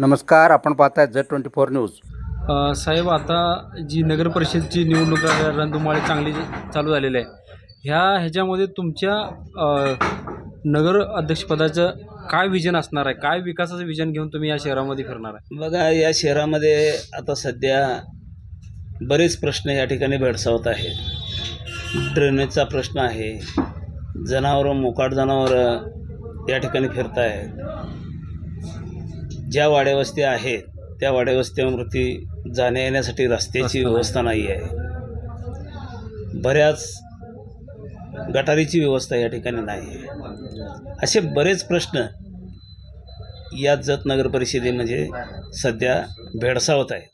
नमस्कार आपण पाहताय झेड ट्वेंटी फोर न्यूज. अ, साहेब आता जी नगर परिषदची निवडणूक आहे, रणधुमाळी चांगली चालू झालेली आहे. ह्या ह्याच्यामध्ये तुमच्या अ, नगर अध्यक्षपदाचं काय विजन असणार आहे? काय विकासाचं विजन घेऊन तुम्ही या शहरामध्ये फिरणार आहे? बघा या शहरामध्ये आता सध्या बरेच प्रश्न या ठिकाणी भेडसावत आहेत. ड्रेनेजचा प्रश्न आहे. जनावरं मोकाट जनावरं या ठिकाणी फिरत आहेत ज्या वाड्यावस्ती आहेत त्या वाड्यावस्त्यावरती जाण्या येण्यासाठी रस्त्याची. व्यवस्था नाही आहे. बऱ्याच गटारीची व्यवस्था या ठिकाणी नाही आहे. असे बरेच प्रश्न या जत नगर परिषदेमध्ये सध्या भेडसावत आहे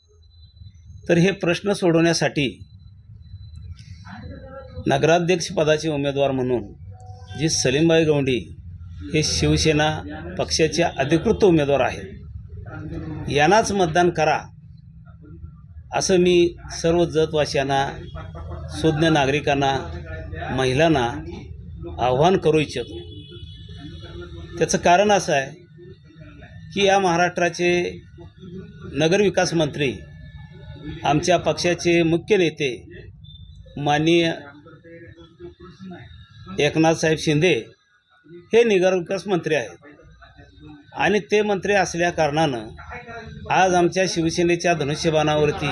तर हे प्रश्न सोडवण्यासाठी नगराध्यक्ष पदाचे उमेदवार म्हणून जी सलीमबाई गौंडी हे शिवसेना पक्षाचे अधिकृत उमेदवार आहेत. यांनाच मतदान करा असं मी सर्व जतवासियांना सुज्ञ नागरिकांना महिलांना आव्हान करू इच्छितो. त्याचं कारण असं आहे की या महाराष्ट्राचे नगरविकास मंत्री आमच्या पक्षाचे मुख्य नेते माननीय एकनाथसाहेब शिंदे हे नगरविकास मंत्री आहेत. आणि ते मंत्री असल्या कारणानं आज आमच्या शिवसेनेच्या धनुष्यबाणावरती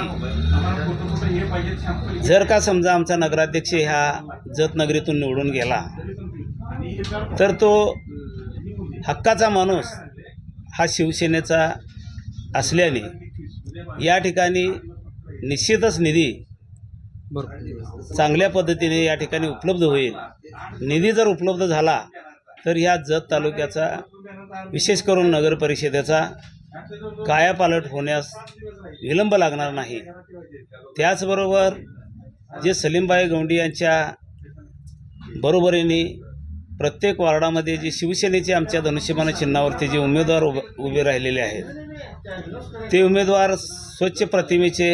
जर का समजा आमचा नगराध्यक्ष ह्या जत नगरीतून निवडून गेला तर तो हक्काचा माणूस हा शिवसेनेचा असल्याने या ठिकाणी निश्चितच निधी चांगल्या पद्धतीने या ठिकाणी उपलब्ध होईल. निधी जर उपलब्ध झाला तर ह्या जत तालुक्याचा विशेष करून नगर परिषदेचा कायापालट होण्यास विलंब लागणार नाही. त्याचबरोबर जे सलीमबाई गौंडी यांच्या बरोबरीने प्रत्येक वार्डामध्ये जे शिवसेनेचे आमच्या धनुष्यबाण चिन्हावरती जे उमेदवार उभ उभे राहिलेले आहेत ते उमेदवार स्वच्छ प्रतिमेचे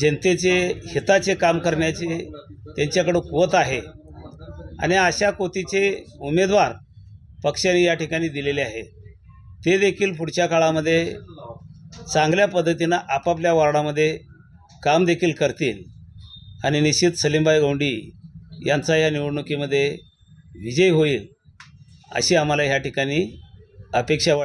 जनतेचे हिताचे काम करण्याचे त्यांच्याकडं कोत आहे. आणि अशा कोतीचे उमेदवार पक्षाने या ठिकाणी दिलेले आहेत ते देखील पुढच्या काळामध्ये चांगल्या पद्धतीनं आपापल्या वार्डामध्ये काम देखील करतील. आणि निश्चित सलीमबाई गोंडी यांचा या निवडणुकीमध्ये विजय होईल अशी आम्हाला ह्या ठिकाणी अपेक्षा वाट